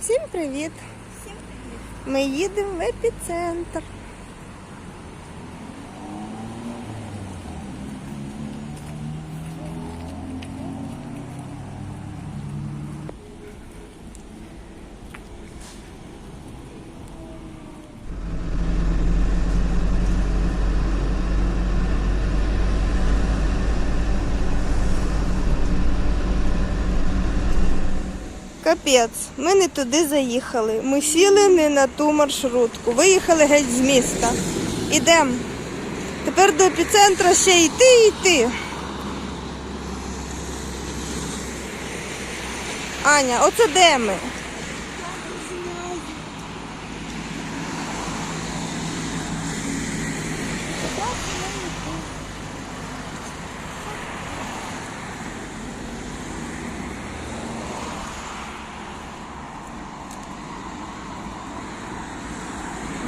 Всім привіт! Ми їдемо в епіцентр. Капець, ми не туди заїхали. Ми сіли не на ту маршрутку. Виїхали геть з міста. Ідемо. Тепер до епіцентра ще йти йти. Аня, оце де ми?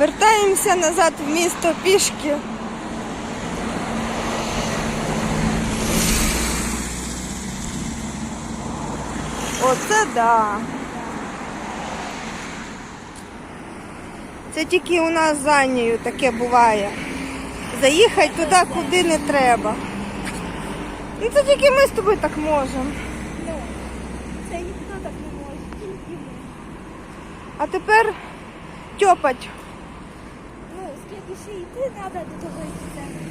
Вертаємося назад в місто пішки. Оце да. Це тільки у нас з Анею таке буває. Заїхати туди, куди не треба. Ну це тільки ми з тобою так можемо. Це ніхто так не може. А тепер тьопать. Ще йти треба до того епіцентру.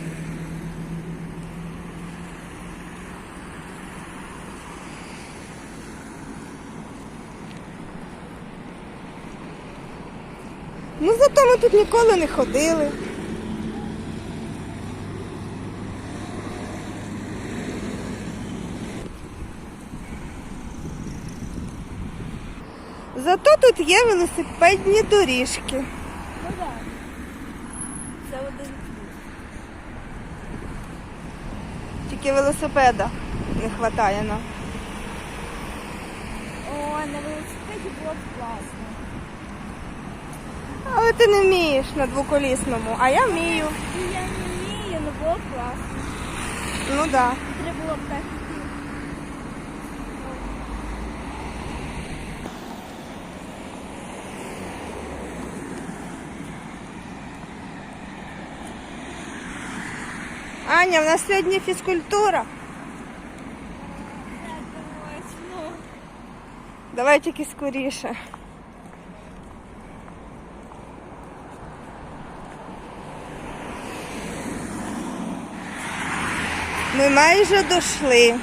Ну зато ми тут ніколи не ходили. Зато тут є велосипедні доріжки. Ну так. Один. Тільки велосипеда не вистачає нам. О, на велосипеді було б класно. Але ти не вмієш на двоколісному, а я вмію. І я не вмію, але було б класно. Ну так. Да. Треба було б так йти. Аня, в нас сьогодні фізкультура. Так, точно. Давай тільки скоріше. Ми майже дійшли.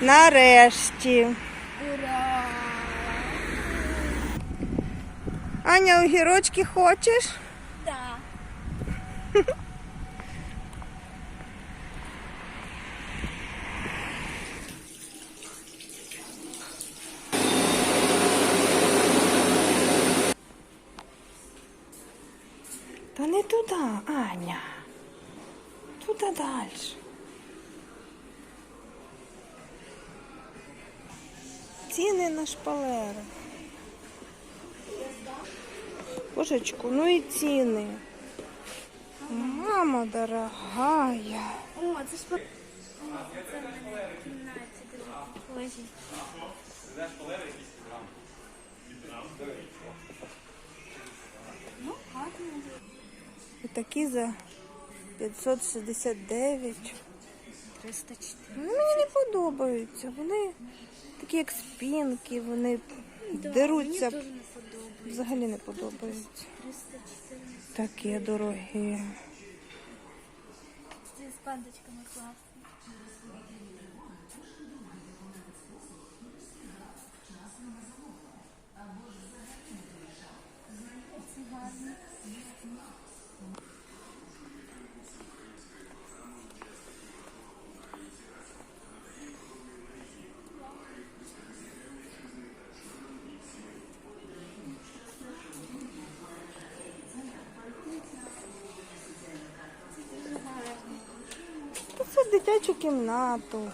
Нарешті. Ура! Аня, огірочки хочеш? Да. Та не туди, Аня. Туди далі. Ціни на шпалери. Божечку, ну і ціни. Мама дорогая. О, це ж це в мене в кімнаті такі за 569. 304. Ну, мені не подобаються. Вони такі як спінки, вони деруться. Мені не. Взагалі не подобаються. 314. Такі дорогі. З пандочками класно. Дитячу кімнату.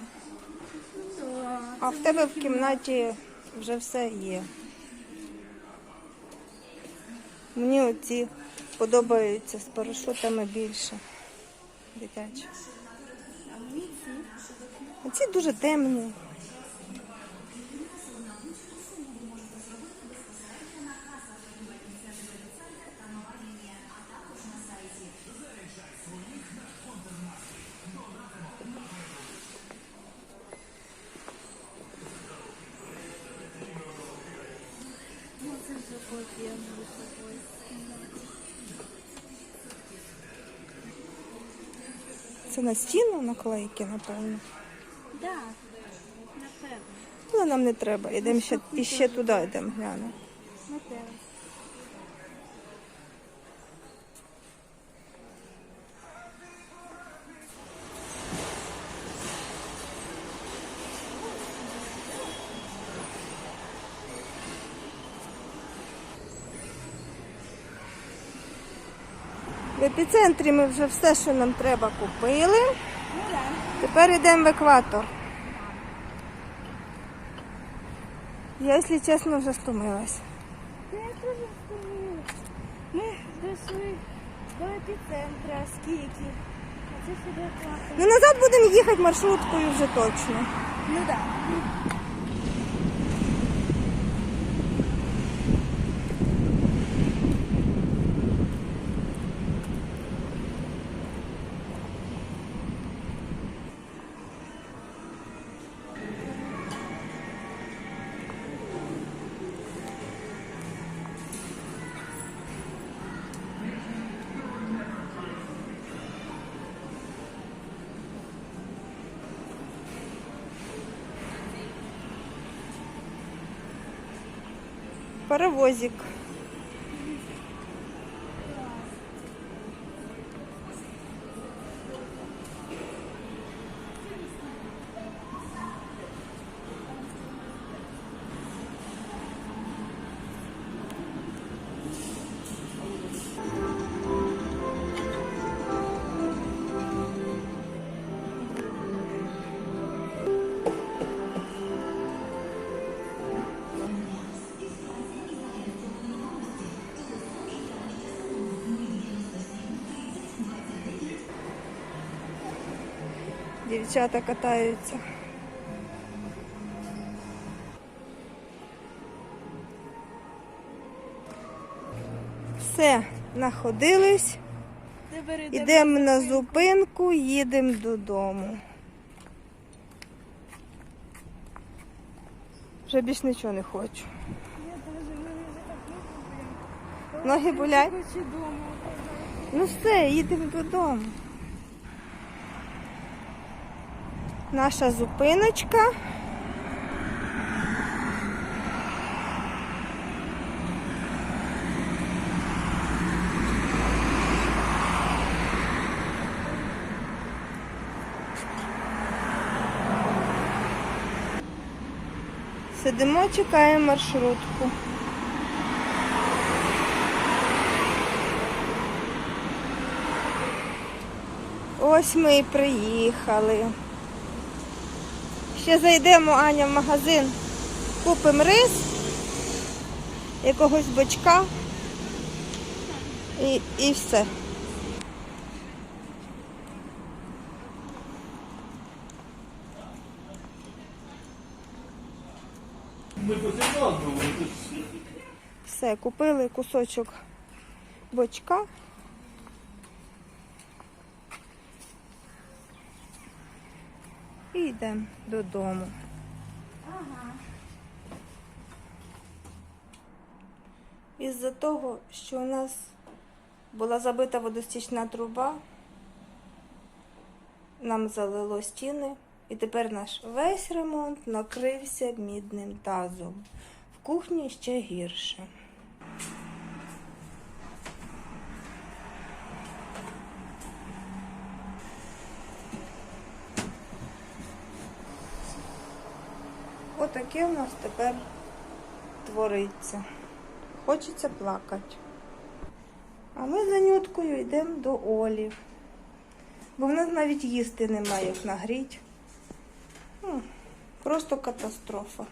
А в тебе в кімнаті вже все є. Мені оці подобаються з парашутами більше. Дитячі. А ці. Дуже темні. Це на стіну наклейки, напевно. Так, напевно. Але нам не треба. Йдемо ще, і ще туди йдемо глянемо. Напевно. В епіцентрі ми вже все, що нам треба, купили. Тепер йдемо в екватор. Я, якщо чесно, вже стомилась. Я теж встигла. Ми дійшли до епіцентра, скільки. Ну назад будемо їхати маршруткою вже точно. Ну так. Паровозик. Дівчата катаються. Все, находились. Йдемо. На зупинку, їдемо додому. Вже більш нічого не хочу. Ноги болять? Ну все, їдемо додому. Наша зупиночка. Сидимо, чекаємо маршрутку. Ось ми і приїхали. Ще зайдемо, Аня, в магазин, купимо рис, якогось бочка і, і все. Все, купили кусочок бочка. Йдемо додому. Ага. Із-за того, що у нас була забита водостічна труба, нам залило стіни, і тепер наш весь ремонт накрився мідним тазом. В кухні ще гірше. Отаке у нас тепер твориться. Хочеться плакати. А ми за нюткою йдемо до Олі. Бо в нас навіть їсти немає, як нагріть. Ну, Просто катастрофа.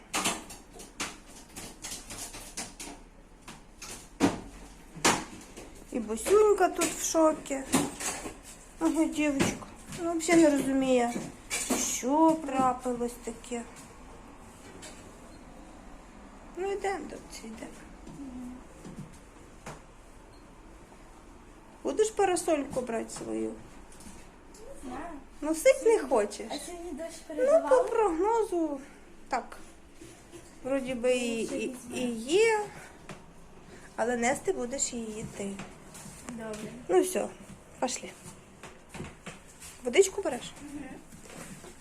І Босюнька тут в шокі. Ага, дівчинка. Ну, взагалі не розуміє, що трапилось таке. Ну, йдемо до йдемо. Будеш парасольку брати свою? Знаю. Носить не хочеш. А сьогодні дощ Ну, по прогнозу, так. Вроді би і, і, і є. Але нести будеш її ти. Добре. Ну все, пошли. Водичку береш?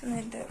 Ну йде.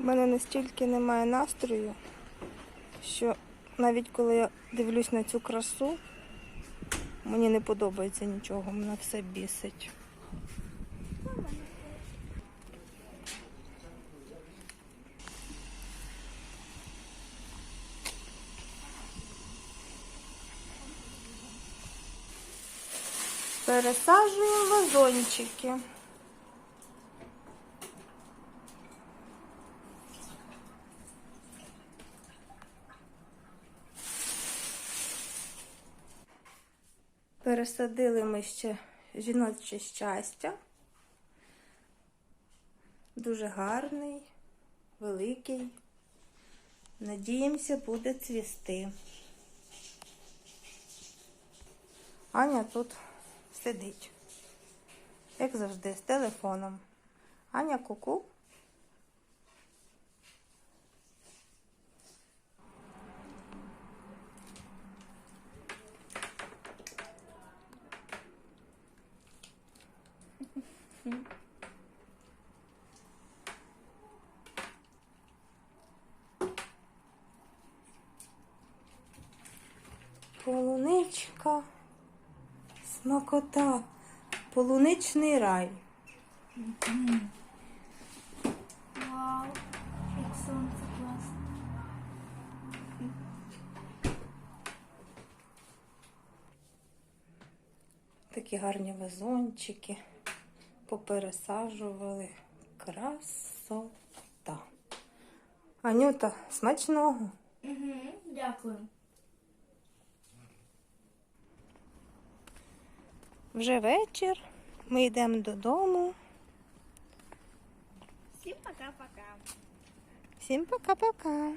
У мене настільки немає настрою, що навіть коли я дивлюсь на цю красу, мені не подобається нічого, мене все бісить. Пересаджуємо вазончики. Пересадили ми ще жіноче щастя. Дуже гарний, великий. Надіємося, буде цвісти. Аня тут сидить, як завжди, з телефоном. Аня куку. Полуничка, смакота, полуничний рай. Вау, як сонце класно. Такі гарні вазончики. Попересаджували. Красота. Анюта, смачного. Угу, дякую. Вже вечір. Ми йдемо додому. Всім пока-пока. Всім пока-пока.